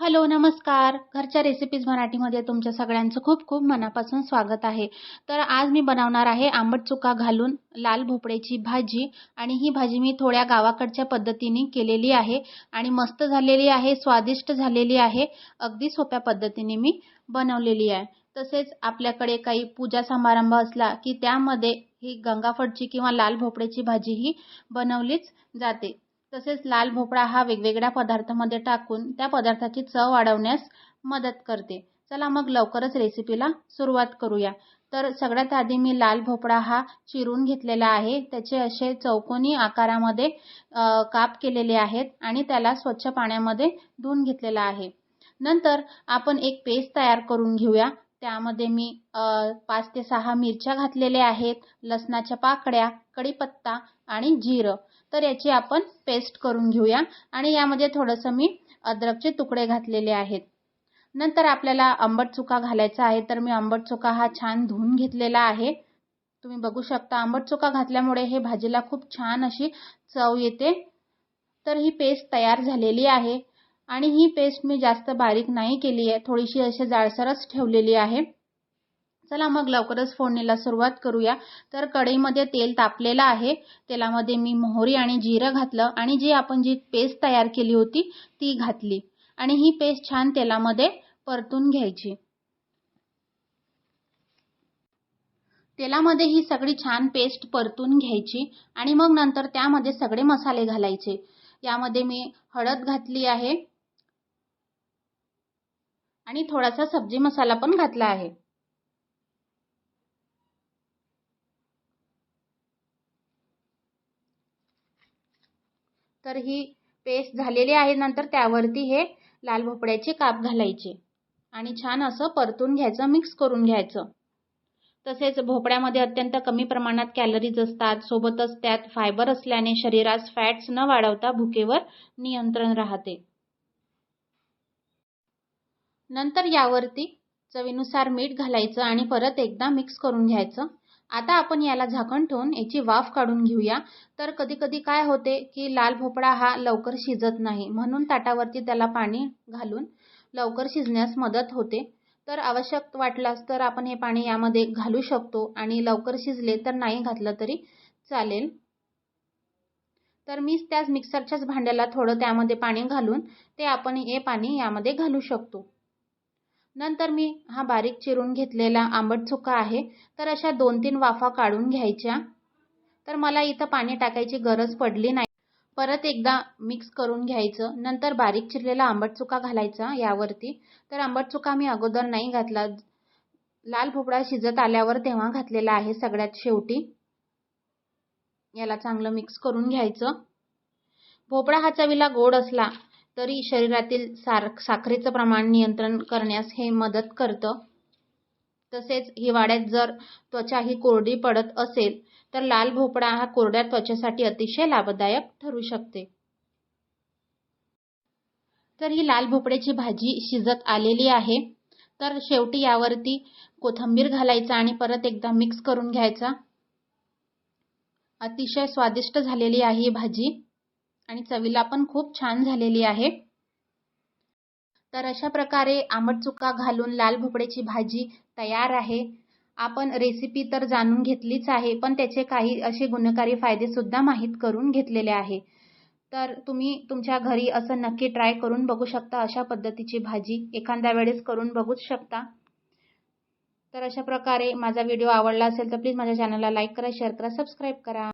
Hello नमस्कार. घरच्या recipes मराठीमध्ये तुमच्या सगळ्यांचं खूप खूप मनापासून स्वागत आहे. तर आज मी बनवणार आहे आंबट चुका घालून लाल भोपळ्याची भाजी आणि ही भाजी मी थोड्या गावाकडच्या पद्धतीने केलेली आहे आणि मस्त झालेली आहे स्वादिष्ट झालेली आहे. अगदी सोप्या पद्धतीने मी बनवलेली आहे. तसेच आपल्याकडे काही पूजा समारंभ असला की त्यामध्ये ही गंगाफडची किंवा लाल भोपळ्याची भाजी ही बनवलीच जाते. तसेच लाल भोपळा हा वेगवेगळ्या पदार्थामध्ये टाकून त्या पदार्थाची चव वाढवण्यास मदत करते. चला मग लवकरच रेसिपीला सुरुवात करूया. तर सगळ्यात आधी मी लाल भोपळा हा चिरून घेतलेला आहे. त्याचे असे चौकोनी आकारामध्ये काप केलेले आहेत आणि त्याला स्वच्छ पाण्यामध्ये धुवून घेतलेला आहे. नंतर आपण एक पेस्ट तयार करून घेऊया. त्यामध्ये मी पाच ते सहा मिरच्या घातलेल्या आहेत लसणाच्या पाकड्या कढीपत्ता आणि जिरं. तर याची आपण पेस्ट करून घेऊया आणि यामध्ये थोडंसं मी अद्रकचे तुकडे घातलेले आहेत. नंतर आपल्याला आंबट चुका घालायचा आहे तर मी आंबट चुका हा छान धुवून घेतलेला आहे. तुम्ही बघू शकता आंबट चुका घातल्यामुळे हे भाजीला खूप छान अशी चव येते. तर ही पेस्ट तयार झालेली आहे. आणि ही पेस्ट मी जास्त बारीक नाही केली आहे. थोडीशी अशी जाडसरच ठेवलेली आहे. चला मग लवकरच फोडणीला सुरुवात करूया. तर कढईमध्ये तेल तापलेलं आहे. तेलामध्ये मी मोहरी आणि जिरं घातलं आणि जी आपण जी पेस्ट तयार केली होती ती घातली. आणि ही पेस्ट छान तेलामध्ये परतून घ्यायची. तेलामध्ये ही सगळी छान पेस्ट परतून घ्यायची आणि मग नंतर त्यामध्ये सगळे मसाले घालायचे. यामध्ये मी हळद घातली आहे. आणि थोडासा सब्जी मसाला पण घातला आहे. तर ही पेस्ट झालेली आहे. नंतर त्यावरती हे लाल भोपळ्याचे काप घालायचे आणि छान असं परतून घ्यायचं मिक्स करून घ्यायचं. तसेच भोपळ्यामध्ये अत्यंत कमी प्रमाणात कॅलरीज असतात. सोबतच त्यात फायबर असल्याने शरीरास फॅट्स न वाढवता भुकेवर नियंत्रण राहते. नंतर यावरती चवीनुसार मीठ घालायचं आणि परत एकदा मिक्स करून घ्यायचं. आता आपण याला झाकण ठेवून याची वाफ काढून घेऊया. तर कधी कधी काय होते की लाल भोपळा हा लवकर शिजत नाही म्हणून ताटावरती त्याला पाणी घालून लवकर शिजण्यास मदत होते. तर आवश्यक वाटल्यास तर आपण हे पाणी यामध्ये घालू शकतो आणि लवकर शिजले तर नाही घातलं तरी चालेल. तर मी त्याच मिक्सरच्याच भांड्याला थोडं त्यामध्ये पाणी घालून ते आपण हे पाणी यामध्ये घालू शकतो. नंतर मी हा बारीक चिरून घेतलेला आंबट चुका आहे तर अशा दोन तीन वाफा काढून घ्यायच्या. तर मला इथं पाणी टाकायची गरज पडली नाही. परत एकदा मिक्स करून घ्यायचं. नंतर बारीक चिरलेला आंबट चुका घालायचा यावरती. तर आंबट चुका मी अगोदर नाही घातला. लाल भोपळा शिजत आल्यावर तेव्हा घातलेला आहे सगळ्यात शेवटी. याला चांगलं मिक्स करून घ्यायचं. भोपळा हा चवीला गोड असला तरी शरीरातील सार साखरेचं प्रमाण नियंत्रण करण्यास हे मदत करतं. तसेच हिवाळ्यात जर त्वचा ही कोरडी पडत असेल तर लाल भोपळा हा कोरड्या त्वचेसाठी अतिशय लाभदायक ठरू शकते. तर ही लाल भोपळ्याची भाजी शिजत आलेली आहे. तर शेवटी यावरती कोथिंबीर घालायचा आणि परत एकदा मिक्स करून घ्यायचा. अतिशय स्वादिष्ट झालेली आहे ही भाजी. आणि चवीला पण खूप छान झालेली आहे. तर अशा प्रकारे आंबट चुका घालून लाल भोपळ्याची भाजी तयार आहे. आपण रेसिपी तर जाणून घेतलीच आहे पण त्याचे काही असे गुणकारी फायदे सुद्धा माहीत करून घेतलेले आहे. तर तुम्ही तुमच्या घरी असं नक्की ट्राय करून बघू शकता अशा पद्धतीची भाजी. एखाद्या वेळेस करून बघूच शकता. तर अशा प्रकारे माझा व्हिडिओ आवडला असेल तर प्लीज माझ्या चॅनलला लाईक करा शेअर करा सबस्क्राईब करा.